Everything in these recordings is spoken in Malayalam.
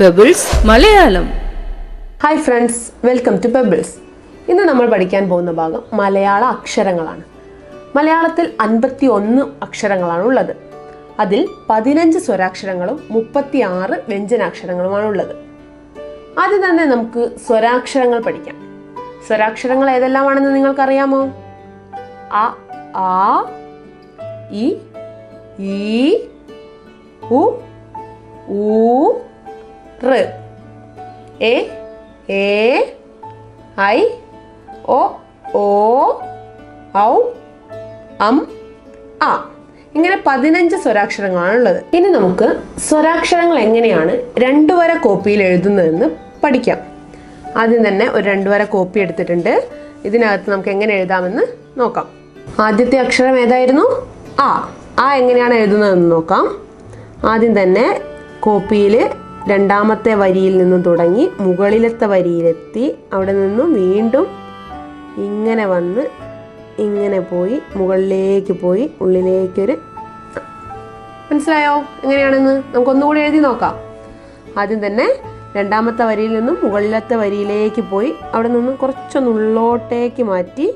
Pebbles Malayalam hi friends welcome to Pebbles ഇന്ന് നമ്മൾ പഠിക്കാൻ പോകുന്ന ഭാഗം മലയാള അക്ഷരങ്ങളാണ്. മലയാളത്തിൽ അൻപത്തി ഒന്ന് അക്ഷരങ്ങളാണ് ഉള്ളത്. അതിൽ പതിനഞ്ച് സ്വരാക്ഷരങ്ങളും മുപ്പത്തി ആറ് വ്യഞ്ജനാക്ഷരങ്ങളുമാണ് ഉള്ളത് ആദ്യം തന്നെ നമുക്ക് സ്വരാക്ഷരങ്ങൾ പഠിക്കാം. സ്വരാക്ഷരങ്ങൾ ഏതെല്ലാമാണെന്ന് നിങ്ങൾക്കറിയാമോ? അ ആ ഇ ഈ ഉ ഊ റ്. എ എ ഐ ഒ ഓ ഔ അം അ ഇങ്ങനെ പതിനഞ്ച് സ്വരാക്ഷരങ്ങളാണ് ഉള്ളത് ഇനി നമുക്ക് സ്വരാക്ഷരങ്ങൾ എങ്ങനെയാണ് രണ്ടു വര കോപ്പിയിൽ എഴുതുന്നതെന്ന് പഠിക്കാം. ആദ്യം തന്നെ ഒരു രണ്ടു വര കോപ്പി എടുത്തിട്ടുണ്ട്. ഇതിനകത്ത് നമുക്ക് എങ്ങനെ എഴുതാമെന്ന് നോക്കാം. ആദ്യത്തെ അക്ഷരം ഏതായിരുന്നു? ആ. ആ എങ്ങനെയാണ് എഴുതുന്നതെന്ന് നോക്കാം. ആദ്യം തന്നെ കോപ്പിയിൽ രണ്ടാമത്തെ വരിയിൽ നിന്നും തുടങ്ങി മുകളിലത്തെ വരിയിലെത്തി. അവിടെ നിന്നും വീണ്ടും ഇങ്ങനെ വന്ന് ഇങ്ങനെ പോയി മുകളിലേക്ക് പോയി ഉള്ളിലേക്കൊരു മനസ്സിലായോ? എങ്ങനെയാണെന്ന്? നമുക്കൊന്നുകൂടി എഴുതി നോക്കാം. ആദ്യം തന്നെ രണ്ടാമത്തെ വരിയിൽ നിന്നും മുകളിലത്തെ വരിയിലേക്ക് പോയി അവിടെ നിന്നും കുറച്ചൊന്ന് ഉള്ളോട്ടേക്ക് മാറ്റി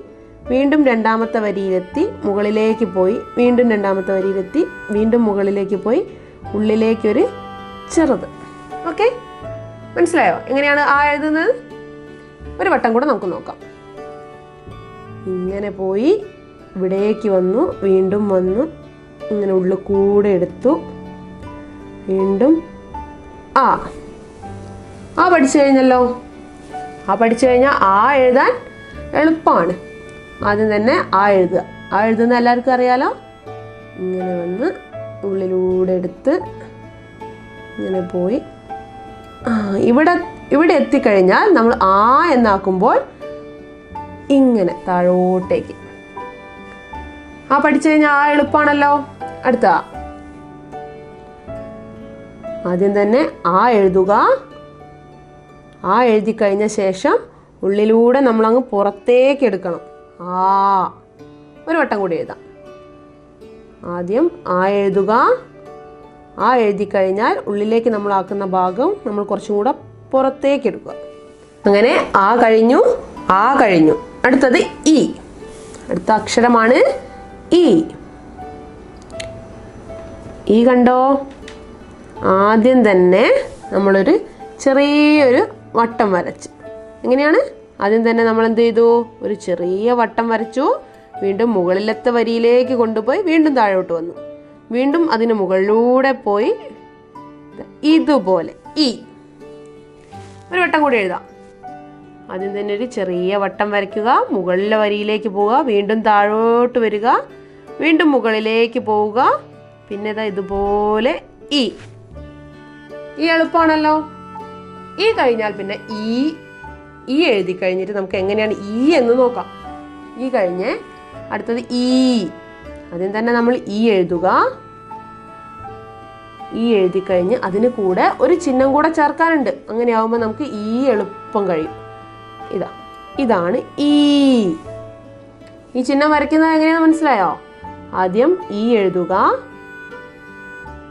വീണ്ടും രണ്ടാമത്തെ വരിയിലെത്തി മുകളിലേക്ക് പോയി വീണ്ടും രണ്ടാമത്തെ വരിയിലെത്തി വീണ്ടും മുകളിലേക്ക് പോയി ഉള്ളിലേക്കൊരു ചെറുത് ഓക്കെ മനസ്സിലായോ? എങ്ങനെയാണ് ആ എഴുതുന്നത്? ഒരു വട്ടം കൂടെ നമുക്ക് നോക്കാം. ഇങ്ങനെ പോയി ഇവിടേക്ക് വന്നു വീണ്ടും വന്നു ഇങ്ങനെ ഉള്ളിൽ കൂടെ എടുത്തു വീണ്ടും ആ ആ പഠിച്ചു കഴിഞ്ഞല്ലോ. ആ പഠിച്ചു കഴിഞ്ഞാൽ ആ എഴുതാൻ എളുപ്പമാണ് ആദ്യം തന്നെ ആ എഴുതുക. ആ എഴുതുന്ന എല്ലാവർക്കും അറിയാലോ? ഇങ്ങനെ വന്ന് ഉള്ളിലൂടെ എടുത്ത് ഇങ്ങനെ പോയി ഇവിടെ ഇവിടെ എത്തിക്കഴിഞ്ഞാൽ നമ്മൾ ആ എന്നാക്കുമ്പോൾ ഇങ്ങനെ താഴോട്ടേക്ക്. ആ പഠിച്ചു കഴിഞ്ഞാൽ ആ എളുപ്പമാണല്ലോ. അടുത്ത. ആദ്യം തന്നെ ആ എഴുതുക. ആ എഴുതി കഴിഞ്ഞ ശേഷം ഉള്ളിലൂടെ നമ്മൾ അങ്ങ് പുറത്തേക്ക് എടുക്കണം. ആ. ഒരു വട്ടം കൂടി എഴുതാം. ആദ്യം ആ എഴുതുക. ആ എഴുതി കഴിഞ്ഞാൽ ഉള്ളിലേക്ക് നമ്മൾ ആക്കുന്ന ഭാഗം നമ്മൾ കുറച്ചും കൂടെ പുറത്തേക്ക് എടുക്കുക അങ്ങനെ ആ കഴിഞ്ഞു ആ കഴിഞ്ഞു. അടുത്തത് ഇ അടുത്ത അക്ഷരമാണ് ഇ ഈ കണ്ടോ? ആദ്യം തന്നെ നമ്മളൊരു ചെറിയൊരു വട്ടം വരച്ച്. എങ്ങനെയാണ്? ആദ്യം തന്നെ നമ്മൾ എന്ത് ചെയ്തു? ഒരു ചെറിയ വട്ടം വരച്ചു. വീണ്ടും മുകളിലത്തെ വരിയിലേക്ക് കൊണ്ടുപോയി വീണ്ടും താഴോട്ട് വന്നു. വീണ്ടും അതിന് മുകളിലൂടെ പോയി ഇതുപോലെ ഈ ഒരു വട്ടം കൂടി എഴുതാം. ആദ്യം തന്നെ ഒരു ചെറിയ വട്ടം വരയ്ക്കുക മുകളിലെ വരിയിലേക്ക് പോവുക വീണ്ടും താഴോട്ട് വരിക വീണ്ടും മുകളിലേക്ക് പോവുക. പിന്നെ ഇതാ ഇതുപോലെ ഈ. ഈ എളുപ്പമാണല്ലോ. ഈ കഴിഞ്ഞാൽ പിന്നെ ഈ ഈ എഴുതി കഴിഞ്ഞിട്ട് നമുക്ക് എങ്ങനെയാണ് ഈ എന്ന് നോക്കാം. ഈ കഴിഞ്ഞ് അടുത്തത് ഈ. ആദ്യം തന്നെ നമ്മൾ ഈ എഴുതുക. ഈ എഴുതി കഴിഞ്ഞ് അതിന് കൂടെ ഒരു ചിഹ്നം കൂടെ ചേർക്കാനുണ്ട്. അങ്ങനെ ആവുമ്പോൾ നമുക്ക് ഈ എളുപ്പം കഴിയും. ഇതാ ഇതാണ് ഈ. ഈ ചിഹ്നം വരയ്ക്കുന്നത് എങ്ങനെയാണെന്ന് മനസ്സിലായോ? ആദ്യം ഈ എഴുതുക.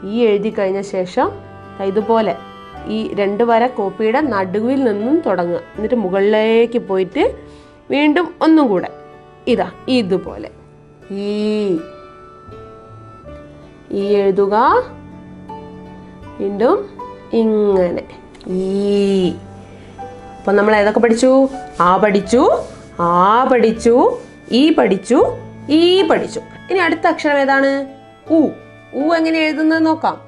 ഈ എഴുതി കഴിഞ്ഞ ശേഷം ഇതുപോലെ ഈ രണ്ട് വര കോപ്പിയുടെ നടുവിൽ നിന്നും തുടങ്ങുക. എന്നിട്ട് മുകളിലേക്ക് പോയിട്ട് വീണ്ടും ഒന്നും കൂടെ. ഇതാ ഇതുപോലെ. ഈ എഴുതുക. വീണ്ടും ഇങ്ങനെ. ഈ. അപ്പൊ നമ്മൾ ഏതൊക്കെ പഠിച്ചു? ആ പഠിച്ചു ആ പഠിച്ചു ഈ പഠിച്ചു ഈ പഠിച്ചു. ഇനി അടുത്ത അക്ഷരം ഏതാണ്? ഉ. ഉ എങ്ങനെ എഴുതുന്നത് നോക്കാം.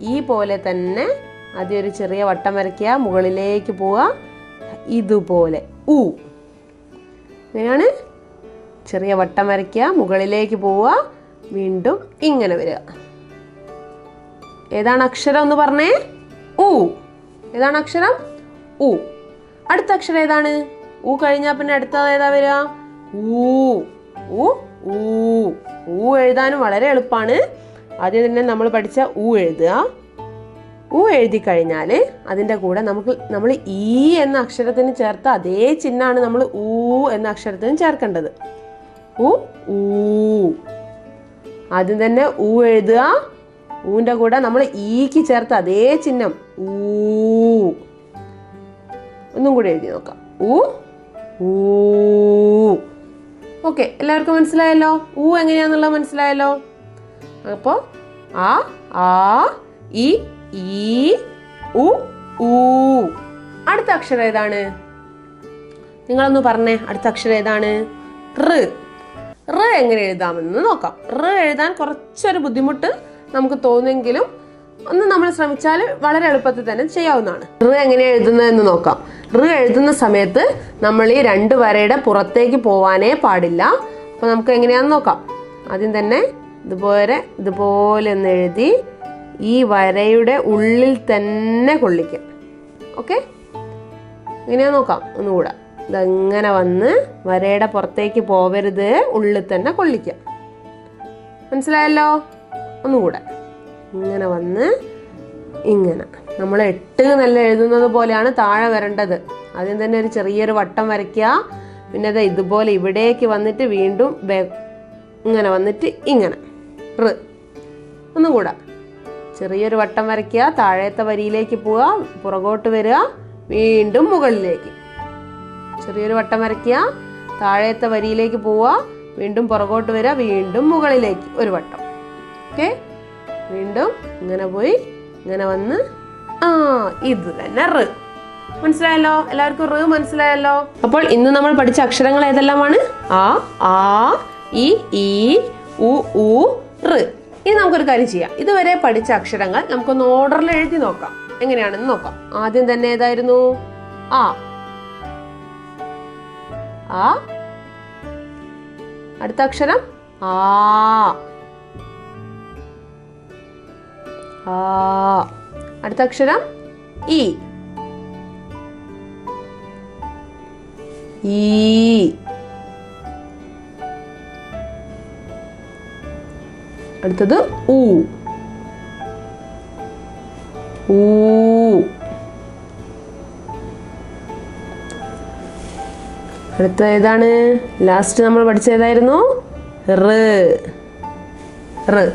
ഈ പോലെ തന്നെ ആദ്യം ഒരു ചെറിയ വട്ടം വരയ്ക്കുക മുകളിലേക്ക് പോവുക ഇതുപോലെ. ഉ. ഇങ്ങനെയാണ്. ചെറിയ വട്ടം വരയ്ക്കുക മുകളിലേക്ക് പോവുക വീണ്ടും ഇങ്ങനെ വരിക. ഏതാണ് അക്ഷരം എന്ന് പറഞ്ഞേ? ഉ ഏതാണ് അക്ഷരം? ഉ അടുത്ത അക്ഷരം ഏതാണ്? ഉ കഴിഞ്ഞാൽ പിന്നെ അടുത്തത് ഏതാ വരിക? ഊ. ഉ ഊ. ഊ എഴുതാനും വളരെ എളുപ്പമാണ് ആദ്യം തന്നെ നമ്മൾ പഠിച്ച ഊ എഴുതുക. ഊ എഴുതി കഴിഞ്ഞാൽ അതിന്റെ കൂടെ നമുക്ക് നമ്മൾ ഈ എന്ന അക്ഷരത്തിന് ചേർത്ത അതേ ചിഹ്നമാണ് നമ്മൾ ഊ എന്ന അക്ഷരത്തിന് ചേർക്കേണ്ടത്. ഊ ഊ. ആദ്യം തന്നെ ഊ എഴുതുക. ഊന്റെ കൂടെ നമ്മൾ ഈക്ക് ചേർത്ത് അതേ ചിഹ്നം. ഊ. ഒന്നും കൂടി എഴുതി നോക്കാം. ഊ. ഊ. ഓക്കെ എല്ലാവർക്കും മനസ്സിലായല്ലോ? ഊ എങ്ങനെയാന്നുള്ളത് മനസ്സിലായല്ലോ? അപ്പോൾ ആ ആ ഇ ഈ ഉ ഊ. അടുത്ത അക്ഷരം ഏതാണ്? നിങ്ങളൊന്ന് പറഞ്ഞേ അടുത്ത അക്ഷരം ഏതാണ്? റ് റ് എങ്ങനെ എഴുതാമെന്ന് നോക്കാം. റ് എഴുതാൻ കുറച്ചൊരു ബുദ്ധിമുട്ട് നമുക്ക് തോന്നുമെങ്കിലും ഒന്ന് നമ്മൾ ശ്രമിച്ചാൽ വളരെ എളുപ്പത്തിൽ തന്നെ ചെയ്യാവുന്നതാണ്. റ് എങ്ങനെ എഴുതുന്നതെന്ന് നോക്കാം. റ് എഴുതുന്ന സമയത്ത് നമ്മൾ ഈ രണ്ട് വരയുടെ പുറത്തേക്ക് പോവാനേ പാടില്ല. അപ്പോൾ നമുക്ക് എങ്ങനെയാണെന്ന് നോക്കാം. ആദ്യം തന്നെ ഇതുപോലെ ഇതുപോലെ ഒന്ന് എഴുതി ഈ വരയുടെ ഉള്ളിൽ തന്നെ കൊള്ളിക്കാം. ഓക്കെ? എങ്ങനെയാ നോക്കാം. ഒന്നുകൂടെ. ഇതങ്ങനെ വന്ന് വരയുടെ പുറത്തേക്ക് പോവരുത് ഉള്ളിൽ തന്നെ കൊള്ളിക്കാം. മനസ്സിലായല്ലോ? ഒന്നുകൂടെ. ഇങ്ങനെ വന്ന് ഇങ്ങനെ. നമ്മൾ എട്ട് നല്ല എഴുതുന്നത് പോലെയാണ് താഴെ വരേണ്ടത്. ആദ്യം തന്നെ ഒരു ചെറിയൊരു വട്ടം വരയ്ക്കുക. പിന്നെ അത് ഇതുപോലെ ഇവിടേക്ക് വന്നിട്ട് വീണ്ടും ഇങ്ങനെ വന്നിട്ട് ഇങ്ങനെ. റ്. ഒന്നും കൂടെ ചെറിയൊരു വട്ടം വരയ്ക്കുക. താഴത്തെ വരിയിലേക്ക് പോവുക. പുറകോട്ട് വരിക. വീണ്ടും മുകളിലേക്ക്. ചെറിയൊരു വട്ടം വരയ്ക്കുക. താഴത്തെ വരിയിലേക്ക് പോവുക. വീണ്ടും പുറകോട്ട് വരിക. വീണ്ടും മുകളിലേക്ക് ഒരു വട്ടം. ഓക്കെ. വീണ്ടും ഇങ്ങനെ പോയി ഇങ്ങനെ വന്ന് ആ ഇത് തന്നെ റ്. മനസ്സിലായല്ലോ? എല്ലാവർക്കും റ് മനസ്സിലായല്ലോ? അപ്പോൾ ഇന്ന് നമ്മൾ പഠിച്ച അക്ഷരങ്ങൾ ഏതെല്ലാമാണ്? ആ ആ ഇ ഈ ഉ ഉ ഇനി നമുക്കൊരു കാര്യം ചെയ്യാം. ഇതുവരെ പഠിച്ച അക്ഷരങ്ങൾ നമുക്കൊന്ന് ഓർഡറിൽ എഴുതി നോക്കാം. എങ്ങനെയാണെന്ന് നോക്കാം. ആദ്യം തന്നെ ഏതായിരുന്നു? ആ. ആ. അടുത്ത അക്ഷരം? ആ. ആ അടുത്ത അക്ഷരം ഇ. അടുത്തത് ഉ ഊ. അടുത്ത ഏതാണ്? ലാസ്റ്റ് നമ്മൾ പഠിച്ച ഏതായിരുന്നു? റ്. റ്.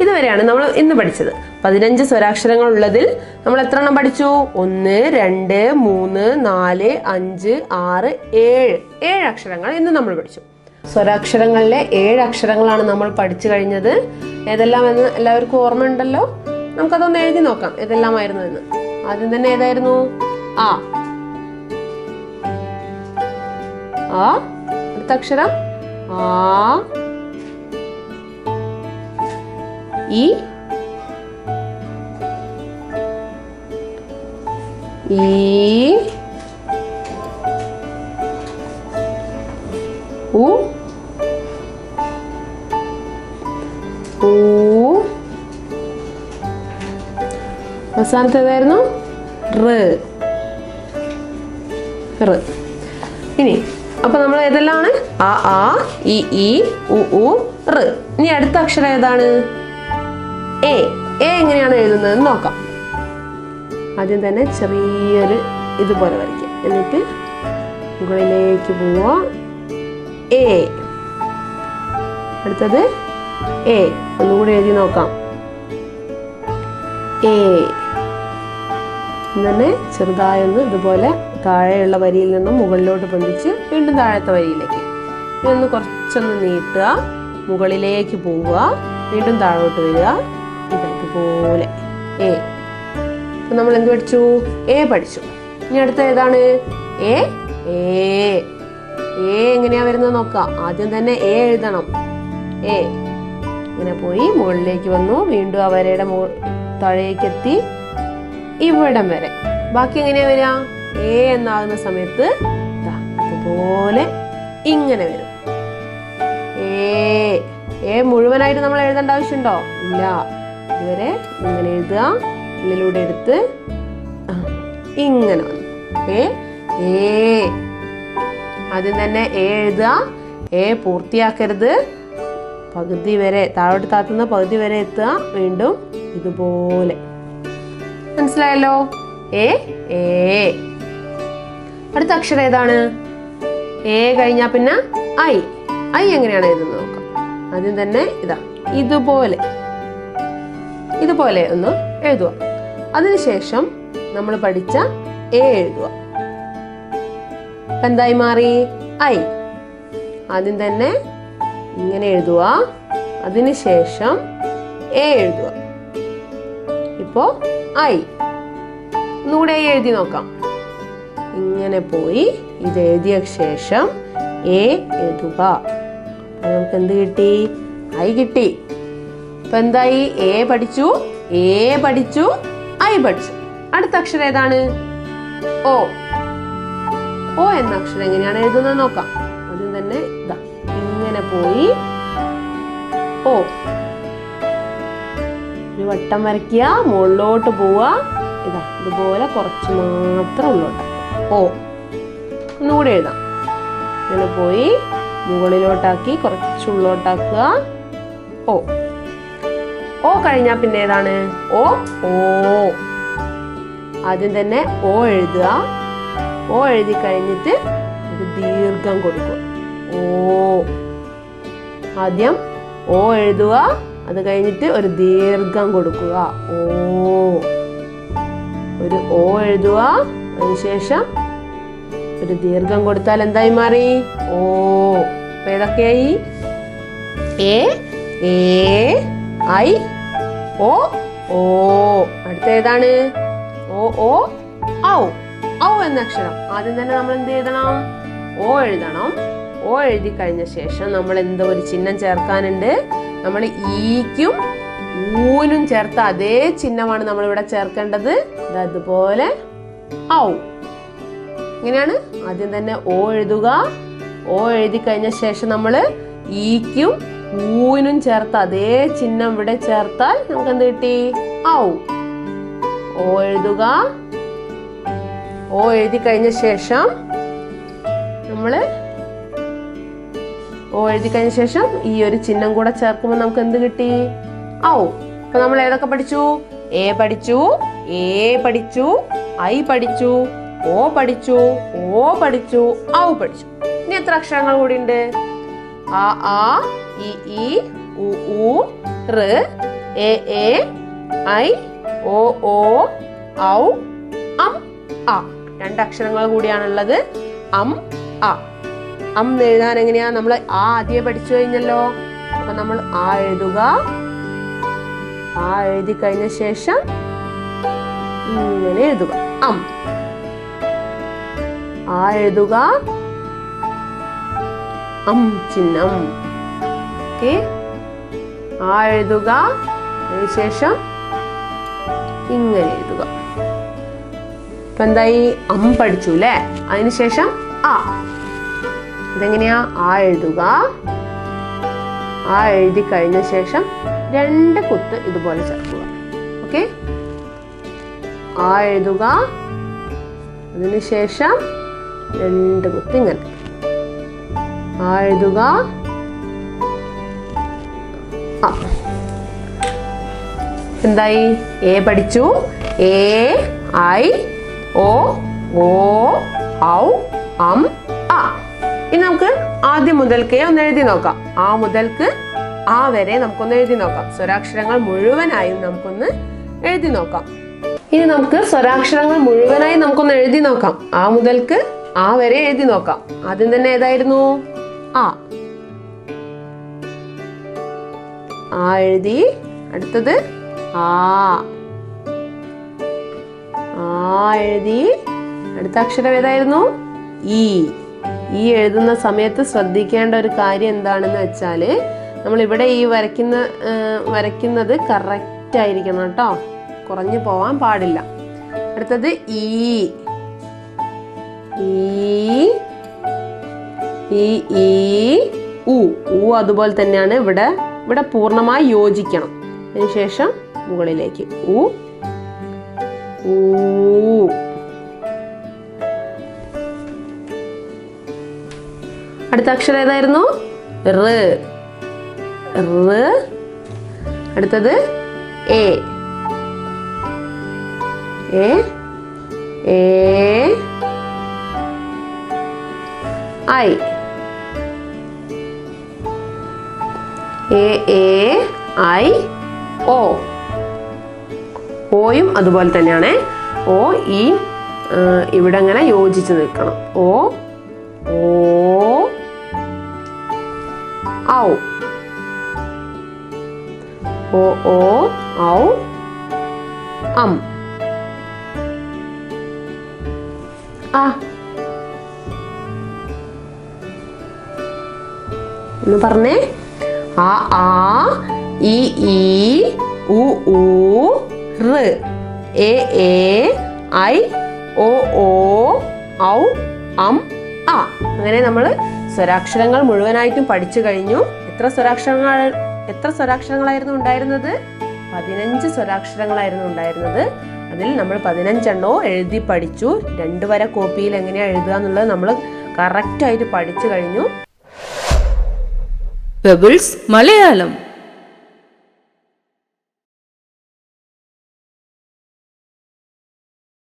ഇതുവരെയാണ് നമ്മൾ ഇന്ന് പഠിച്ചത്. പതിനഞ്ച് സ്വരാക്ഷരങ്ങൾ ഉള്ളതിൽ നമ്മൾ എത്ര എണ്ണം പഠിച്ചു? ഒന്ന് രണ്ട് മൂന്ന് നാല് അഞ്ച് ആറ് ഏഴ്. ഏഴ് അക്ഷരങ്ങൾ ഇന്ന് നമ്മൾ പഠിച്ചു. സ്വരാക്ഷരങ്ങളിലെ ഏഴ് അക്ഷരങ്ങളാണ് നമ്മൾ പഠിച്ചു കഴിഞ്ഞത്. ഏതെല്ലാം എന്ന് എല്ലാവർക്കും ഓർമ്മയുണ്ടല്ലോ? നമുക്കതൊന്ന് എഴുതി നോക്കാം. ഏതെല്ലാമായിരുന്നു എന്ന്. ആദ്യം തന്നെ ഏതായിരുന്നു? ആ. അടുത്ത അക്ഷരം ആ. ഇ ഈ ഉ ഊ. അവസാനത്തേതായിരുന്നു റ്. റ്. ഇനി അപ്പൊ നമ്മൾ ഏതെല്ലാമാണ്? ആ ആ ഇ ഇ ഉ ഉ റ്. ഇനി അടുത്ത അക്ഷരം ഏതാണ്? എ. എ എങ്ങനെയാണ് എഴുതുന്നത് നോക്കാം. ആദ്യം തന്നെ ചെറിയൊരു ഇതുപോലെ വരയ്ക്കുക എന്നിട്ട് മുകളിലേക്ക് പോവുക. എ അടുത്തത് എ ഒന്നുകൂടി എഴുതി നോക്കാം. എ തന്നെ ചെറുതായൊന്ന് ഇതുപോലെ താഴെയുള്ള വരിയിൽ നിന്നും മുകളിലോട്ട് പൊന്തിച്ച് വീണ്ടും താഴത്തെ വരിയിലേക്ക്. ഇതൊന്ന് കുറച്ചൊന്ന് നീട്ടുക. മുകളിലേക്ക് പോവുക. വീണ്ടും താഴോട്ട് വരിക. ഇതുപോലെ. എ അപ്പൊ നമ്മൾ എന്ത് പഠിച്ചു? എ പഠിച്ചു. ഇനി അടുത്ത ഏതാണ്? എ എ എ എങ്ങനെയാ വരുന്നത് നോക്കാം. ആദ്യം തന്നെ എ എഴുതണം. എ ഇങ്ങനെ പോയി മുകളിലേക്ക് വന്നു. വീണ്ടും ആ വരയുടെ എത്തി ഇവിടം വരെ. ബാക്കി എങ്ങനെയാ വരിക? എ എന്നാകുന്ന സമയത്ത് ഇതുപോലെ ഇങ്ങനെ വരും. ഏ എ മുഴുവനായിട്ട് നമ്മൾ എഴുതേണ്ട ആവശ്യമുണ്ടോ? ഇല്ല. ഇതുവരെ ഇങ്ങനെ എഴുതുക. ഉള്ളിലൂടെ എടുത്ത് ഇങ്ങനെ വന്നു. ഏ ആദ്യം തന്നെ എ എഴുതുക. എ പൂർത്തിയാക്കരുത്. പകുതി വരെ താഴോട്ട് താത്തുന്ന പകുതി വരെ എത്തുക. വീണ്ടും ഇതുപോലെ. മനസ്സിലായല്ലോ? ഏ അടുത്ത അക്ഷരം ഏതാണ്? എ കഴിഞ്ഞാൽ പിന്നെ ഐ. ഐ എങ്ങനെയാണ് എഴുതുന്നത് നോക്കാം. ആദ്യം തന്നെ ഇതാ ഇതുപോലെ. ഇതുപോലെ ഒന്ന് എഴുതുക. അതിനുശേഷം നമ്മൾ പഠിച്ച എ എഴുതുക. എന്തായി മാറി? ഐ ആദ്യം തന്നെ ഇങ്ങനെ എഴുതുക. അതിനുശേഷം എ എഴുതുക. ഇപ്പോ ഐ ഒന്നുകൂടെ എഴുതി നോക്കാം. ഇങ്ങനെ പോയി ഇത് എഴുതിയ ശേഷം എ എഴുതുക. നമുക്ക് എന്ത് കിട്ടി? ഐ കിട്ടി. ഇപ്പൊ എന്തായി? എ പഠിച്ചു. എ പഠിച്ചു. ഐ പഠിച്ചു അടുത്ത അക്ഷരം ഏതാണ്? ഓ. ഓ എന്ന അക്ഷരം എങ്ങനെയാണ് എഴുതുന്നത് നോക്കാം. ആദ്യം തന്നെ ഇതാ ഇങ്ങനെ പോയി. ഓ. ഒരു വട്ടം വരയ്ക്കുക മുകളിലോട്ട് പോവുക. ഇതാ ഇതുപോലെ കുറച്ച് മാത്രം ഉള്ളോട്ട് ഓ. ഒന്നുകൂടെ എഴുതാം. ഇങ്ങനെ പോയി മുകളിലോട്ടാക്കി കുറച്ച് ഉള്ളോട്ടാക്കുക ഓ. ഓ കഴിഞ്ഞാൽ പിന്നെ ഏതാണ്? ഓ ഓ. ആദ്യം തന്നെ ഓ എഴുതുക. ഓ എഴുതി കഴിഞ്ഞിട്ട് ഒരു ദീർഘം കൊടുക്കുക. ഓ. ആദ്യം ഓ എഴുതുക. അത് കഴിഞ്ഞിട്ട് ഒരു ദീർഘം കൊടുക്കുക. ഓ. ഒരു ഓ എഴുതുക. അതിനുശേഷം ഒരു ദീർഘം കൊടുത്താൽ എന്തായി മാറി? ഓ. ഏതൊക്കെയായി? എ എ ഐ ഓ ഓ. അടുത്ത ഏതാണ് ഓ ഓ. ഔ. ഔ എന്ന അക്ഷരം. ആദ്യം തന്നെ നമ്മൾ എന്ത് എഴുതണം? ഓ എഴുതണം. ഓ എഴുതി കഴിഞ്ഞ ശേഷം നമ്മൾ എന്തോ ഒരു ചിഹ്നം ചേർക്കാനുണ്ട്. നമ്മൾ ഈക്കും ഊനും ചേർത്ത അതേ ചിഹ്നമാണ് നമ്മൾ ഇവിടെ ചേർക്കേണ്ടത്. അതുപോലെ ഔ. ഇങ്ങനെയാണ് ആദ്യം തന്നെ ഓ എഴുതുക. ഓ എഴുതി കഴിഞ്ഞ ശേഷം നമ്മൾ ഈക്കും ഊനും ചേർത്ത അതേ ചിഹ്നം ഇവിടെ ചേർത്താൽ നമുക്ക് എന്ത് കിട്ടി? ഔ. ഓ എഴുതുക. ഓ എഴുതി കഴിഞ്ഞ ശേഷം നമ്മൾ ഓ എഴുതി കഴിഞ്ഞ ശേഷം ഈ ഒരു ചിഹ്നം കൂടെ ചേർക്കുമ്പോൾ നമുക്ക് എന്ത് കിട്ടി? ഔ. അപ്പൊ നമ്മൾ ഏതൊക്കെ പഠിച്ചു? എ പഠിച്ചു എ പഠിച്ചു ഐ പഠിച്ചു ഓ പഠിച്ചു ഓ പഠിച്ചു ഔ പഠിച്ചു. ഇനി എത്ര അക്ഷരങ്ങൾ കൂടി ഉണ്ട്? ആ ആ ഇ ഇ ഉ ഉ റ് എ എ ഐ ഓ ഓ ഔ അം അ. രണ്ട് അക്ഷരങ്ങൾ കൂടിയാണുള്ളത്. അം അ. അം എഴുതാൻ എങ്ങനെയാ? നമ്മൾ ആ ആദ്യം പഠിച്ചു കഴിഞ്ഞല്ലോ. അപ്പൊ നമ്മൾ ആ എഴുതുക. ആ എഴുതി കഴിഞ്ഞ ശേഷം ഇങ്ങനെ എഴുതുക. അം. ആ എഴുതുക. അം ചിഹ്നം. ഓക്കെ ആ എഴുതുക അതിനുശേഷം ഇങ്ങനെ എഴുതുക. ഇപ്പൊ എന്തായി? അം പഠിച്ചു അല്ലേ അതിനുശേഷം ആ. അതെങ്ങനെയാ ആ എഴുതുക. ആ എഴുതി കഴിഞ്ഞ ശേഷം രണ്ട് കുത്ത് ഇതുപോലെ ചേർക്കുക. ഓക്കെ? ആ എഴുതുക. അതിനുശേഷം രണ്ട് കുത്ത് ഇങ്ങനെ. ആ എഴുതുക. എന്തായി? എ പഠിച്ചു. എ ഐ ഓ ഓ ഔ അം ആ ഇനി നമുക്ക് ആദ്യം മുതൽക്കേ ഒന്ന് എഴുതി നോക്കാം. ആ മുതൽക്ക് ആ വരെ നമുക്കൊന്ന് എഴുതി നോക്കാം. സ്വരാക്ഷരങ്ങൾ മുഴുവനായും നമുക്കൊന്ന് എഴുതി നോക്കാം. ഇനി നമുക്ക് സ്വരാക്ഷരങ്ങൾ മുഴുവനായി നമുക്കൊന്ന് എഴുതി നോക്കാം. ആ മുതൽക്ക് ആ വരെ എഴുതി നോക്കാം. ആദ്യം തന്നെ ഏതായിരുന്നു? ആ. ആ എഴുതി. അടുത്തത് ആ. ആ എഴുതി. അടുത്ത അക്ഷരം ഏതായിരുന്നു? ഈ. ഈ എഴുതുന്ന സമയത്ത് ശ്രദ്ധിക്കേണ്ട ഒരു കാര്യം എന്താണെന്ന് വെച്ചാൽ നമ്മൾ ഇവിടെ ഈ വരയ്ക്കുന്ന വരയ്ക്കുന്നത് കറക്റ്റ് ആയിരിക്കണം കേട്ടോ. കുറഞ്ഞു പോവാൻ പാടില്ല. അടുത്തത് ഈ. ഈ. ഉ ഉ അതുപോലെ തന്നെയാണ് ഇവിടെ ഇവിടെ പൂർണമായി യോജിക്കണം. അതിനുശേഷം മുകളിലേക്ക്. ഉ ഊ. അടുത്ത അക്ഷരം ഏതായിരുന്നു? റ്. റ്. അടുത്തത് എ. എ. എ. ഐ. എ എ ഐ ഓ. ഓയും അതുപോലെ തന്നെയാണ് ഓ ഈ ഇവിടെ അങ്ങനെ യോജിച്ച് നിൽക്കണം. ഓ ഓ ഔ. ഓ ഔ അം. ആ. ഒന്ന് പറഞ്ഞേ. ആ ആ ഇ ഈ ഉ ഊ റ്. എ എ ഐ ഒ ഓ ഔ അം ആ. അങ്ങനെ നമ്മൾ സ്വരാക്ഷരങ്ങൾ മുഴുവനായിട്ടും പഠിച്ചു കഴിഞ്ഞു. എത്ര സ്വരാക്ഷരങ്ങൾ എത്ര സ്വരാക്ഷരങ്ങളായിരുന്നു ഉണ്ടായിരുന്നത്? പതിനഞ്ച് സ്വരാക്ഷരങ്ങളായിരുന്നു ഉണ്ടായിരുന്നത്. അതിൽ നമ്മൾ പതിനഞ്ചെണ്ണോ എഴുതി പഠിച്ചു. രണ്ടു വര കോപ്പിയിൽ എങ്ങനെയാണ് എഴുതുക എന്നുള്ളത് നമ്മൾ കറക്റ്റായിട്ട് പഠിച്ചു കഴിഞ്ഞു. പെബിൾസ് മലയാളം.